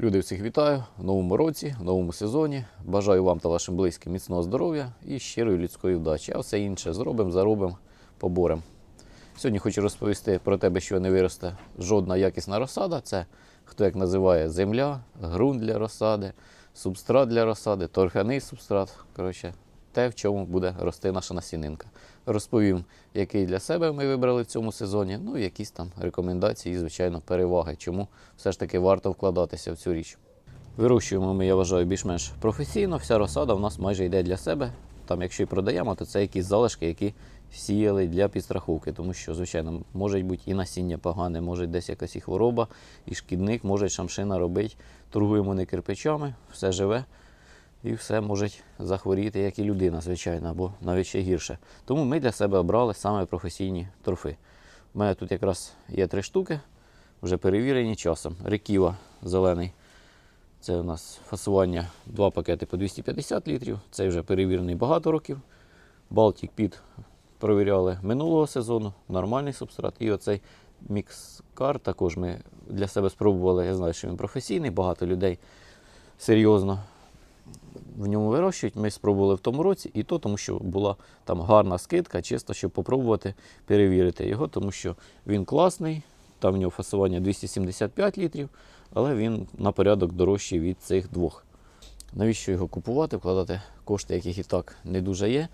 Люди, всіх вітаю в новому році, в новому сезоні. Бажаю вам та вашим близьким міцного здоров'я і щирої людської вдачі. А все інше зробимо, заробимо, поборемо. Сьогодні хочу розповісти про те, що не виросте жодна якісна розсада. Це хто як називає земля, ґрунт для розсади, субстрат для розсади, торфяний субстрат. Коротше, те, в чому буде рости наша насінинка. Розповім, який для себе ми вибрали в цьому сезоні, ну і якісь там рекомендації і, звичайно, переваги, чому все ж таки варто вкладатися в цю річ. Вирощуємо ми, я вважаю, більш-менш професійно. Вся розсада в нас майже йде для себе. Там, якщо і продаємо, то це якісь залишки, які сіяли для підстраховки, тому що, звичайно, може бути і насіння погане, може десь якась і хвороба, і шкідник, може шамшина робити. Торгуємо не кирпичами, все живе і все може захворіти, як і людина, звичайно, або навіть ще гірше. Тому ми для себе обрали саме професійні торфи. У мене тут якраз є три штуки, вже перевірені часом. Реківа зелений. Це у нас фасування два пакети по 250 літрів. Цей вже перевірений багато років. Балтік Піт провіряли минулого сезону, нормальний субстрат. І оцей мікскар також ми для себе спробували. Я знаю, що він професійний, багато людей серйозно в ньому вирощують. Ми спробували в тому році, і то, тому що була там гарна скидка, чисто щоб попробувати перевірити його, тому що він класний, там в нього фасування 275 літрів, але він на порядок дорожчий від цих двох. Навіщо його купувати, вкладати кошти, яких і так не дуже є.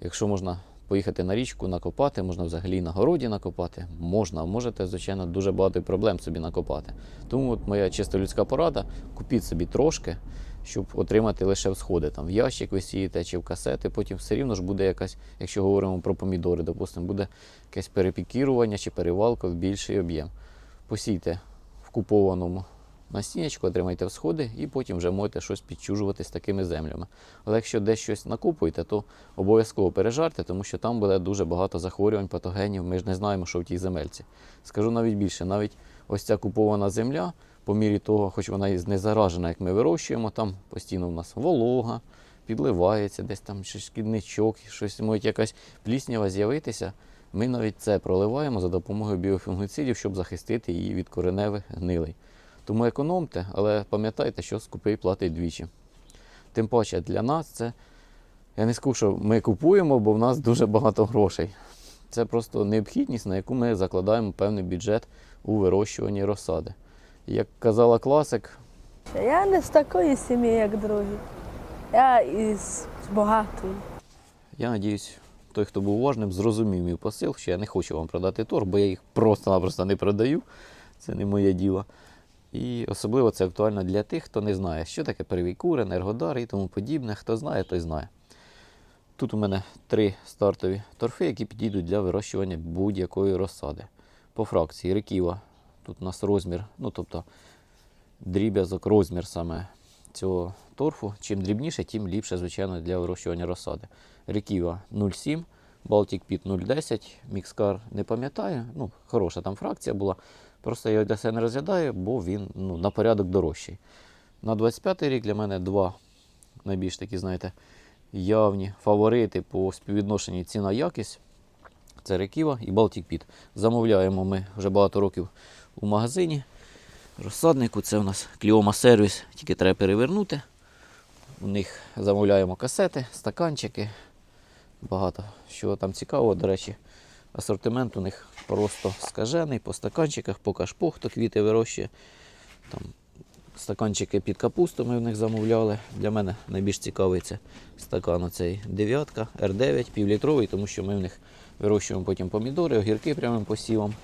Якщо можна поїхати на річку, накопати, можна взагалі на городі накопати, можна, можете, звичайно, дуже багато проблем собі накопати. Тому от моя чисто людська порада: купіть собі трошки, щоб отримати лише всходи. Там в ящик ви сієте чи в касети, потім все рівно ж буде якась, якщо говоримо про помідори, допустимо, буде якесь перепікірування чи перевалка в більший об'єм. Посійте в купованому насіннячку, отримайте всходи і потім вже можете щось підчужувати з такими землями. Але якщо десь щось накупуєте, то обов'язково пережарте, тому що там буде дуже багато захворювань, патогенів. Ми ж не знаємо, що в тій земельці. Скажу навіть більше, навіть ось ця купована земля, по мірі того, хоч вона і не заражена, як ми вирощуємо, там постійно в нас волога, підливається, десь там щось шкідничок, щось може якась пліснява з'явитися. Ми навіть це проливаємо за допомогою біофунгіцидів, щоб захистити її від кореневих гнилей. Тому економте, але пам'ятайте, що скупий платить двічі. Тим паче для нас це, я не скажу, що ми купуємо, бо в нас дуже багато грошей. Це просто необхідність, на яку ми закладаємо певний бюджет у вирощуванні розсади. Як казала класик, Я не з такої сім'ї, як другі. Я із багатої. я надіюсь, той, хто був уважним, зрозумів мій посил, що я не хочу вам продати торг, бо я їх просто-напросто не продаю. Це не моє діло. І особливо це актуально для тих, хто не знає, що таке первій кур, енергодар і тому подібне. Хто знає, той знає. Тут у мене три стартові торфи, які підійдуть для вирощування будь-якої розсади. По фракції Реківа. Тут у нас розмір, ну тобто дріб'язок, розмір саме цього торфу. Чим дрібніше, тим ліпше, звичайно, для вирощування розсади. Реківа 0,7, Baltic Pit 0,10, Мікскар не пам'ятаю. Ну, хороша там фракція була. Просто я його для себе не розглядаю, бо він ну, на порядок дорожчий. На 25-й рік для мене два найбільш такі, знаєте, явні фаворити по співвідношенню ціна-якість. Це Реківа і Baltic Pit. Замовляємо ми вже багато років у магазині. Розсаднику це у нас Кліома сервіс, тільки треба перевернути. У них замовляємо касети, стаканчики. Багато що там цікавого. До речі, асортимент у них просто скажений по стаканчиках, по кашпо, хто квіти вирощує. Там стаканчики під капусту ми в них замовляли. Для мене найбільш цікавий це стакан оцей дев'ятка, R9, півлітровий, тому що ми в них вирощуємо потім помідори, огірки прямим посівом.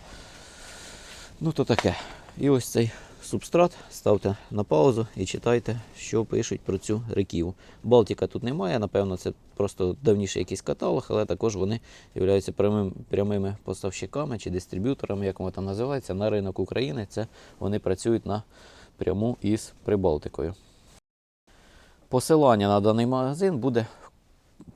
Ну то таке. І ось цей субстрат ставте на паузу і читайте, що пишуть про цю реківу. Балтіка тут немає, напевно, це просто давніший якийсь каталог, але також вони являються прямим, прямими поставщиками чи дистриб'юторами, як воно там називається, на ринок України. Це вони працюють на пряму із Прибалтикою. Посилання на даний магазин буде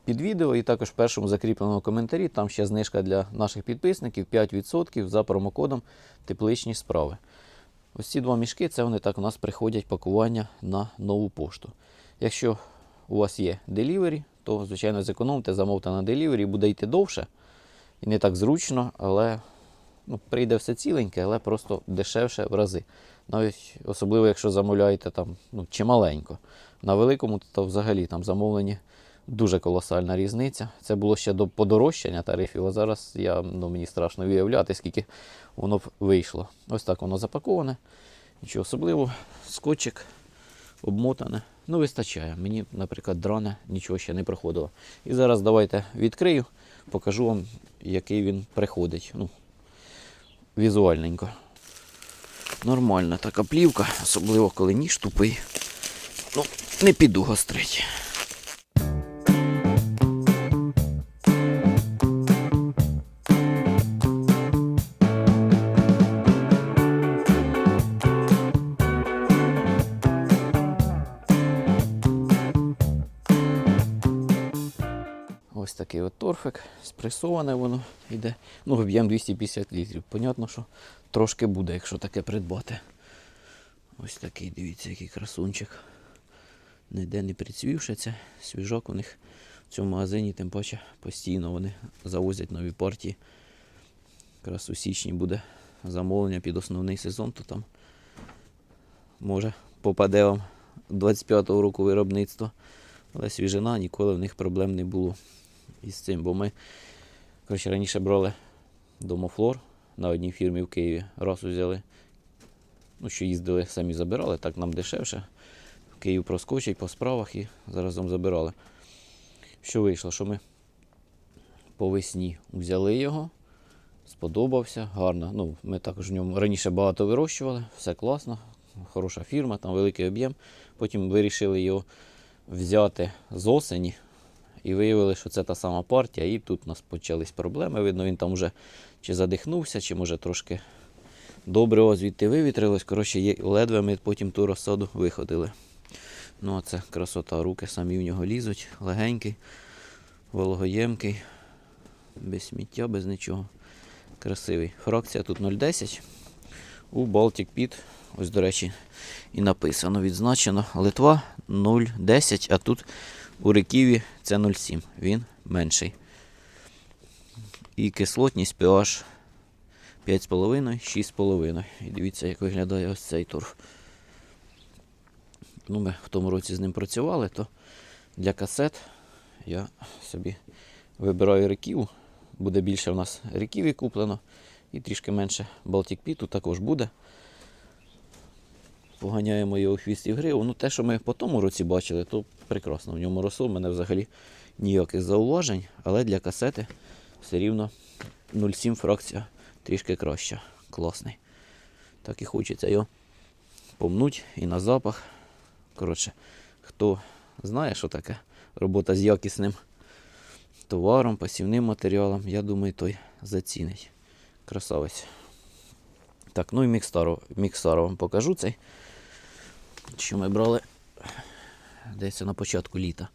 під відео і також в першому закріпленому коментарі. Там ще знижка для наших підписників 5% за промокодом Тепличні справи. Ось ці два мішки це вони так у нас приходять пакування на нову пошту. Якщо у вас є делівері, то, звичайно, зекономте, замовте на делівері, буде йти довше і не так зручно, але ну, прийде все ціленьке, але просто дешевше в рази. Навіть особливо, якщо замовляєте там ну, чималенько. На великому то взагалі там замовлені дуже колосальна різниця. Це було ще до подорожчання тарифів, а зараз я, ну, мені страшно уявляти, скільки воно б вийшло. Ось так воно запаковане. Нічого особливого. Скотчик обмотане. Ну, вистачає. Мені, наприклад, дране нічого ще не проходило. І зараз давайте відкрию, покажу вам, який він приходить. Ну, візуальненько. Нормальна така плівка, особливо коли ніж тупий. Ну, не піду гострить. Ось такий от торфик, спресоване воно йде. Ну, об'єм 250 літрів. Понятно, що трошки буде, якщо таке придбати. Ось такий, дивіться, який красунчик. Ніде не прицвівши це. Свіжок у них в цьому магазині, тим паче постійно вони завозять нові партії. Якраз у січні буде замовлення під основний сезон, то там може попаде вам 25-го року виробництва. Але свіжина ніколи в них проблем не було із цим. Бо ми коротше, раніше брали домофлор на одній фірмі в Києві. Раз взяли, ну, що їздили, самі забирали, так нам дешевше. В Київ проскочить по справах і заразом забирали. Що вийшло? Що ми по весні взяли його, сподобався, гарно. Ну, ми також в ньому раніше багато вирощували, все класно, хороша фірма, там великий об'єм. Потім вирішили його взяти з осені і виявили, що це та сама партія, і тут у нас почались проблеми. Видно, він там вже чи задихнувся, чи може трошки добре звідти вивітрилось. Коротше, ледве ми потім ту розсаду виходили. Ну, а це красота, руки самі в нього лізуть, легенький, вологоємкий, без сміття, без нічого. Красивий. Фракція тут 0,10. У Pit, ось, до речі, і написано, відзначено Литва 0,10, а тут у Риківі це 0,7. Він менший. І кислотність pH 5,5, 6,5. І дивіться, як виглядає ось цей торф. Ну, ми в тому році з ним працювали, то для касет я собі вибираю реків. Буде більше в нас реківі куплено. І трішки менше Baltic Pit також буде. Поганяємо його у хвіст в гриву. Ну, те, що ми по тому році бачили, то прекрасно. В ньому росло. У мене взагалі ніяких зауважень, але для касети все рівно 0,7 фракція трішки краща. Класний. Так і хочеться його помнуть і на запах. Коротше, хто знає, що таке робота з якісним товаром, пасівним матеріалом, я думаю, той зацінить. Красавець. Так, ну і мікстару, мікстару вам покажу цей, що ми брали десь на початку літа.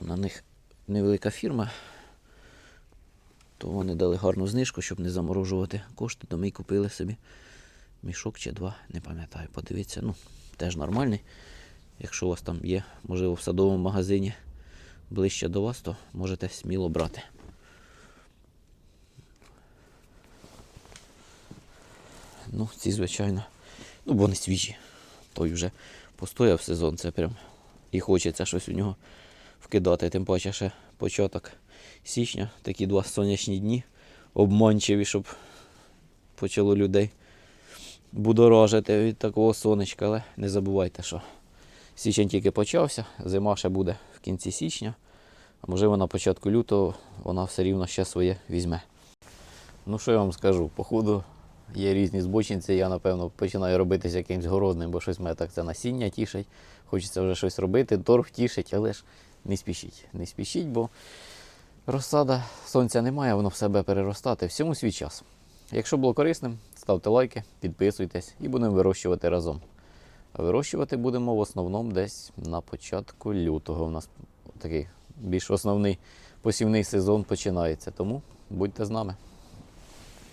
На них невелика фірма, то вони дали гарну знижку, щоб не заморожувати кошти, то ми купили собі мішок чи два, не пам'ятаю. Подивіться, ну, теж нормальний. Якщо у вас там є, можливо, в садовому магазині ближче до вас, то можете сміло брати. Ну, ці, звичайно. Ну, бо вони свіжі. Той вже постояв сезон, це прям і хочеться щось у нього вкидати. Тим паче ще початок січня, такі два сонячні дні, обманчиві, щоб почало людей будоражити від такого сонечка. Але не забувайте, що січень тільки почався, зима ще буде в кінці січня, а можливо на початку лютого вона все рівно ще своє візьме. Ну що я вам скажу, походу є різні збочинці, я напевно починаю робитися якимсь городним, бо щось мене так це насіння тішить. Хочеться вже щось робити, торг тішить, але ж не спішіть. Не спішіть, бо розсада сонця немає, воно в себе переростати. Всьому свій час. Якщо було корисним, ставте лайки, підписуйтесь і будемо вирощувати разом. Вирощувати будемо в основному десь на початку лютого. У нас такий більш основний посівний сезон починається. Тому будьте з нами.